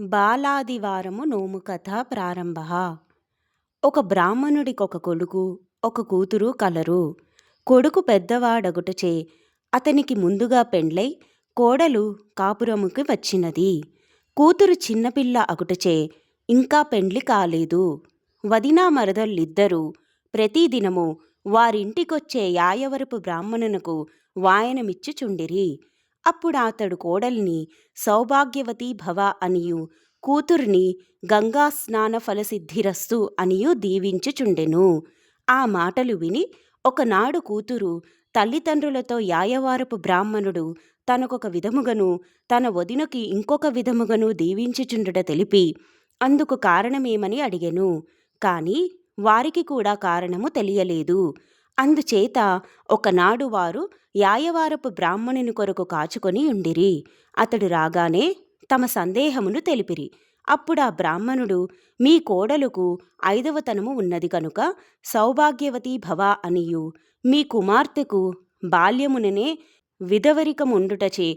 బాలాదివారము నోము కథ ప్రారంభ. ఒక బ్రాహ్మణుడికొక కొడుకు ఒక కూతురు కలరు. కొడుకు పెద్దవాడగుటచే అతనికి ముందుగా పెండ్లై కోడలు కాపురముకి వచ్చినది. కూతురు చిన్నపిల్ల అగుటచే ఇంకా పెండ్లి కాలేదు. వదినా మరదళ్ళిద్దరూ ప్రతిదినము వారింటికొచ్చే యాయవరపు బ్రాహ్మణునకు వాయనమిచ్చుచుండిరి. అప్పుడాతడు కోడల్ని సౌభాగ్యవతి భవ అనియు కూతుర్ని గంగా స్నాన ఫలసిద్ధిరస్సు అనియు దీవించుచుండెను. ఆ మాటలు విని ఒకనాడు కూతురు తల్లిదండ్రులతో యాయవారపు బ్రాహ్మణుడు తనకొక విధముగను తన వదినకి ఇంకొక విధముగను దీవించుచుండుట తెలిపి అందుకు కారణమేమని అడిగెను. కాని వారికి కూడా కారణము తెలియలేదు. అందుచేత ఒకనాడు వారు యాయవారపు బ్రాహ్మణుని కొరకు కాచుకొని ఉండిరి. అతడు రాగానే తమ సందేహమును తెలిపిరి. అప్పుడా బ్రాహ్మణుడు మీ కోడలుకు ఐదవతనము ఉన్నది కనుక సౌభాగ్యవతి భవ అనియు. మీ కుమార్తెకు బాల్యముననే విధవరికముండుటచే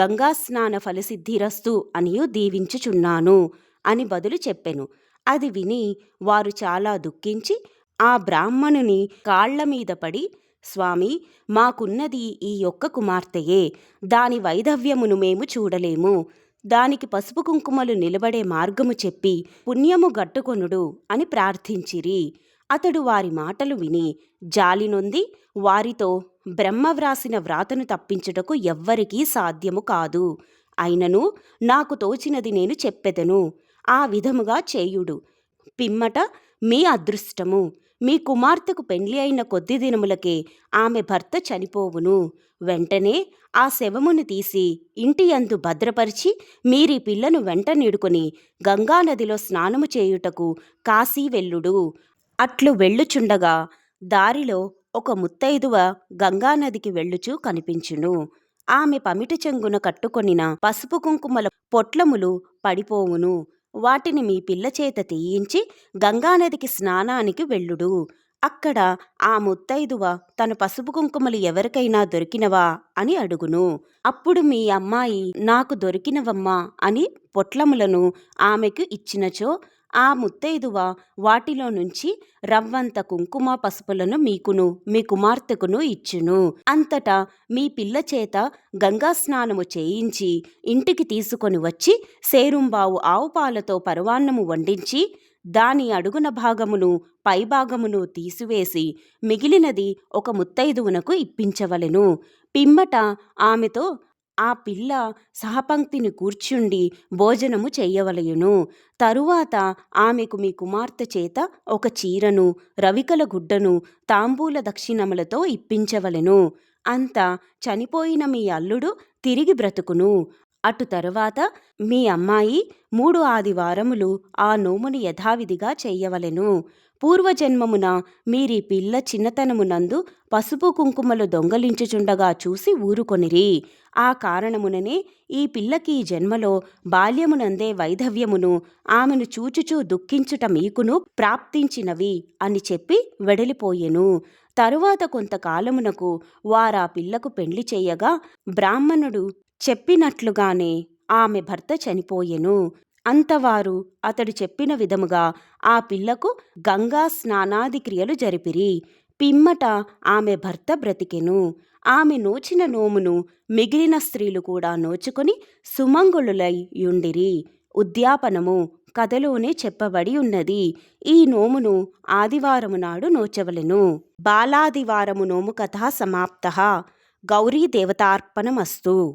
గంగాస్నాన ఫలసిద్ధిరస్తు అనియు దీవించుచున్నాను అని బదులు చెప్పెను. అది విని వారు చాలా దుఃఖించి ఆ బ్రాహ్మణుని కాళ్ళ మీద పడి స్వామి మాకున్నది ఈ యొక్క కుమార్తెయే. దాని వైధవ్యమును మేము చూడలేము. దానికి పసుపు కుంకుమలు నిలబడే మార్గము చెప్పి పుణ్యము గట్టుకొనుడు అని ప్రార్థించిరి. అతడు వారి మాటలు విని జాలినొంది వారితో బ్రహ్మ వ్రాసిన వ్రాతను తప్పించుటకు ఎవ్వరికీ సాధ్యము కాదు. అయినను నాకు తోచినది నేను చెప్పెదను. ఆ విధముగా చేయుడు. పిమ్మట మీ అదృష్టము. మీ కుమార్తెకు పెండ్లి అయిన కొద్ది దినములకే ఆమె భర్త చనిపోవును. వెంటనే ఆ శవమును తీసి ఇంటి అందు భద్రపరిచి మీరీ పిల్లను వెంట నీడుకొని గంగానదిలో స్నానము చేయుటకు కాశీ వెళ్ళుడు. అట్లు వెళ్ళుచుండగా దారిలో ఒక ముత్తైదువ గంగానదికి వెళ్ళుచూ కనిపించును. ఆమె పమిట చెంగున కట్టుకొనిన పసుపు కుంకుమల పొట్లములు పడిపోవును. వాటిని మీ పిల్ల చేత తీయించి గంగానదికి స్నానానికి వెళ్ళుడు. అక్కడ ఆ ముత్తైదువ తన పసుపు కుంకుమలు ఎవరికైనా దొరికినవా అని అడుగును. అప్పుడు మీ అమ్మాయి నాకు దొరికినవమ్మా అని పొట్లములను ఆమెకు ఇచ్చినచో ఆ ముత్తైదువ వాటిలో నుంచి రవ్వంత కుంకుమ పసుపులను మీకును మీ కుమార్తెకును ఇచ్చును. అంతటా మీ పిల్ల చేత గంగా స్నానము చేయించి ఇంటికి తీసుకొని వచ్చి సేరుంబావు ఆవు పాలతో పరవాన్నము వండించి దాని అడుగున భాగమును పైభాగమును తీసివేసి మిగిలినది ఒక ముత్తైదువునకు ఇప్పించవలెను. పిమ్మట ఆమెతో ఆ పిల్ల సహపంక్తిని కూర్చుండి భోజనము చెయ్యవలయును తరువాత ఆమెకు మీ కుమార్తె చేత ఒక చీరను రవికల గుడ్డను తాంబూల దక్షిణములతో ఇప్పించవలెను. అంత చనిపోయిన మీ అల్లుడు తిరిగి బ్రతుకును. అటు తరువాత మీ అమ్మాయి మూడు ఆదివారములు ఆ నోమును యథావిధిగా చెయ్యవలెను. పూర్వజన్మమున మీరీ పిల్ల చిన్నతనమునందు పసుపు కుంకుమలు దొంగలించుచుండగా చూసి ఊరుకొనిరి. ఆ కారణముననే ఈ పిల్లకి జన్మలో బాల్యమునందే వైధవ్యమును ఆమెను చూచుచూ దుఃఖించుట మీకును ప్రాప్తించినవి అని చెప్పి వెడలిపోయెను. తరువాత కొంతకాలమునకు వారా పిల్లకు పెండ్లి చేయగా బ్రాహ్మణుడు చెప్పినట్లుగానే ఆమె భర్త చనిపోయెను. అంతవారు అతడు చెప్పిన విధముగా ఆ పిల్లకు గంగా స్నానాది క్రియలు జరిపిరి. పిమ్మట ఆమె భర్త బ్రతికెను. ఆమె నోచిన నోమును మిగిలిన స్త్రీలు కూడా నోచుకొని సుమంగుళులై యుండిరి. ఉద్యాపనము కథలోనే చెప్పబడి ఉన్నది. ఈ నోమును ఆదివారము నాడు నోచవలెను. బాలాదివారము నోము కథ సమాప్త. గౌరీ దేవతార్పణమస్తు.